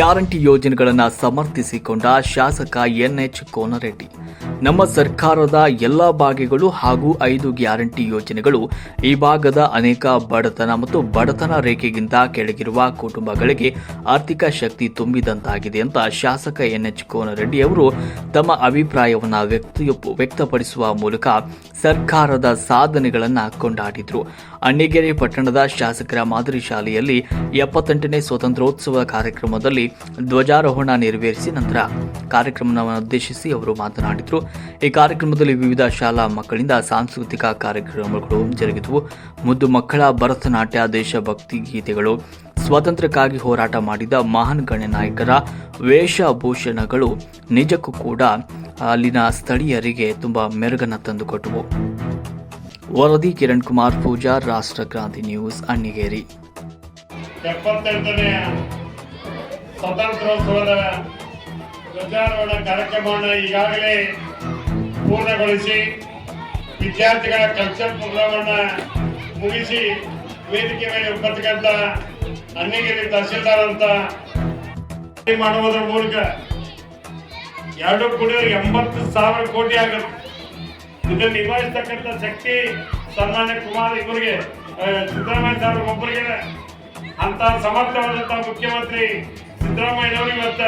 Guarantee ಯೋಜನೆಗಳನ್ನು ಸಮರ್ಥಿಸಿಕೊಂಡ ಶಾಸಕ NH Konareddy. ನಮ್ಮ ಸರ್ಕಾರದ ಎಲ್ಲ ಭಾಗಗಳು ಹಾಗೂ ಐದು ಗ್ಯಾರಂಟಿ ಯೋಜನೆಗಳು ಈ ಭಾಗದ ಅನೇಕ ಬಡತನ ಮತ್ತು ಬಡತನ ರೇಖೆಗಿಂತ ಕೆಳಗಿರುವ ಕುಟುಂಬಗಳಿಗೆ ಆರ್ಥಿಕ ಶಕ್ತಿ ತುಂಬಿದಂತಾಗಿದೆ ಅಂತ ಶಾಸಕ ಎನ್ಎಚ್ ಕೋನರೆಡ್ಡಿ ಅವರು ತಮ್ಮ ಅಭಿಪ್ರಾಯವನ್ನು ವ್ಯಕ್ತಿ ವ್ಯಕ್ತಪಡಿಸುವ ಮೂಲಕ ಸರ್ಕಾರದ ಸಾಧನೆಗಳನ್ನು ಕೊಂಡಾಡಿದರು. ಅಣ್ಣಿಗೆರೆ ಪಟ್ಟಣದ ಶಾಸಕರ ಮಾದರಿ ಶಾಲೆಯಲ್ಲಿ ಎಪ್ಪತ್ತೆಂಟನೇ ಸ್ವಾತಂತ್ರ್ಯೋತ್ಸವ ಕಾರ್ಯಕ್ರಮದಲ್ಲಿ ಧ್ವಜಾರೋಹಣ ನೆರವೇರಿಸಿ ನಂತರ ಕಾರ್ಯಕ್ರಮವನ್ನು ಉದ್ದೇಶಿಸಿ ಅವರು ಮಾತನಾಡಿದರು. ಈ ಕಾರ್ಯಕ್ರಮದಲ್ಲಿ ವಿವಿಧ ಶಾಲಾ ಮಕ್ಕಳಿಂದ ಸಾಂಸ್ಕೃತಿಕ ಕಾರ್ಯಕ್ರಮಗಳು ಜರುಗಿದವು. ಮುದ್ದು ಮಕ್ಕಳ ಭರತನಾಟ್ಯ, ದೇಶಭಕ್ತಿ ಗೀತೆಗಳು, ಸ್ವಾತಂತ್ರ್ಯಕ್ಕಾಗಿ ಹೋರಾಟ ಮಾಡಿದ ಮಹಾನ್ ಗಣ್ಯನಾಯಕರ ವೇಷಭೂಷಣಗಳು ನಿಜಕ್ಕೂ ಕೂಡ ಅಲ್ಲಿನ ಸ್ಥಳೀಯರಿಗೆ ತುಂಬ ಮೆರುಗನ್ನು ತಂದುಕೊಟ್ಟವು. ವರದಿ, ಕಿರಣ್ ಕುಮಾರ್, ಪೂಜಾ, ರಾಷ್ಟ್ರ ಕ್ರಾಂತಿ ನ್ಯೂಸ್, ಅಣ್ಣಿಗೇರಿ. ಧ್ವಜಾರೋಹಣ ಕಾರ್ಯಕ್ರಮವನ್ನು ಈಗಾಗಲೇ ಪೂರ್ಣಗೊಳಿಸಿ ವಿದ್ಯಾರ್ಥಿಗಳ ಕಲ್ಚರ್ ಪ್ರೋಗ್ರಾಮನ್ನು ಮುಗಿಸಿ ವೇದಿಕೆ ಮೇಲೆ ಉಪಸ್ಥಿತಂತ ಅನ್ನಿಗಿರಿ ತಹಸೀಲ್ದಾರ್ ಅಂತ ಮಾಡುವುದರ ಮೂಲಕ ಎರಡು ಕೂಡ ಎಂಬತ್ತು ಸಾವಿರ ಕೋಟಿ ಆಗುತ್ತೆ ಇದನ್ನು ನಿಭಾಯಿಸ್ತಕ್ಕಂಥ ಶಕ್ತಿ ಸನ್ಮಾನ್ಯ ಕುಮಾರ್ ಇವರಿಗೆ ಸಿದ್ದರಾಮಯ್ಯ ಸಾಹೇಬ್ ಒಬ್ಬರಿಗೆ ಅಂತ ಸಮರ್ಥವಾದಂತಹ ಮುಖ್ಯಮಂತ್ರಿ ಸಿದ್ದರಾಮಯ್ಯನವರು ಇವತ್ತ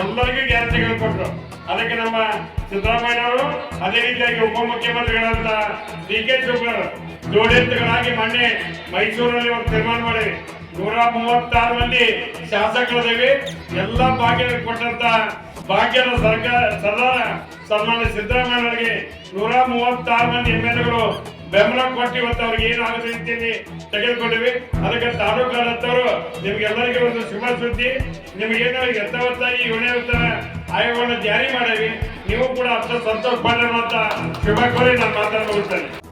ಎಲ್ಲರಿಗೂ ಗ್ಯಾರಂಟಿಗಳು ಕೊಟ್ಟರು. ಅದಕ್ಕೆ ನಮ್ಮ ಸಿದ್ದರಾಮಯ್ಯನವರು ಅದೇ ರೀತಿಯಾಗಿ ಉಪಮುಖ್ಯಮಂತ್ರಿಗಳಂತ ಡಿ ಕೆ ಶಿವಕುಮಾರ್ ಜೋಡೆತ್ತುಗಳಾಗಿ ಮೊನ್ನೆ ಮೈಸೂರಿನಲ್ಲಿ ಒಂದು ತೀರ್ಮಾನ ಮಾಡಿ ನೂರ ಮೂವತ್ತಾರು ಮಂದಿ ಶಾಸಕರಿದ್ದೀವಿ. ಎಲ್ಲ ಭಾಗ್ಯ ಕೊಟ್ಟಂತ ಭಾಗ್ಯದ ಸರ್ಕಾರ ಸದಾ ಸನ್ಮಾನ್ಯ ಸಿದ್ದರಾಮಯ್ಯನವರಿಗೆ ನೂರ ಮೂವತ್ತಾರು ಮಂದಿ ಎಂ ಎಲ್ ಎಗಳು ಬೆಂಬಲ ಕೊಟ್ಟು ಇವತ್ತು ಅವ್ರಿಗೆ ಏನಾಗುತ್ತೆ ರೀತಿಯಲ್ಲಿ ತೆಗೆದುಕೊಂಡಿವಿ. ಅದಕ್ಕೆ ತಾಲೂಕು ಆಡತ್ತವರು ನಿಮ್ಗೆಲ್ಲರಿಗೂ ಒಂದು ಶುಭ ಸುದ್ದಿ. ನಿಮಗೇನೋ ಈ ಯೋಜನೆ ಆಯೋಗವನ್ನು ಜಾರಿ ಮಾಡೀವಿ ನೀವು ಕೂಡ ಅಷ್ಟು ಸಂತೋಷ ಪಡಿರುವಂತ ಶುಭ ಕೋರಿ ನಾನು ಮಾತನ್ನು ಮುಗಿಸ್ತೇನೆ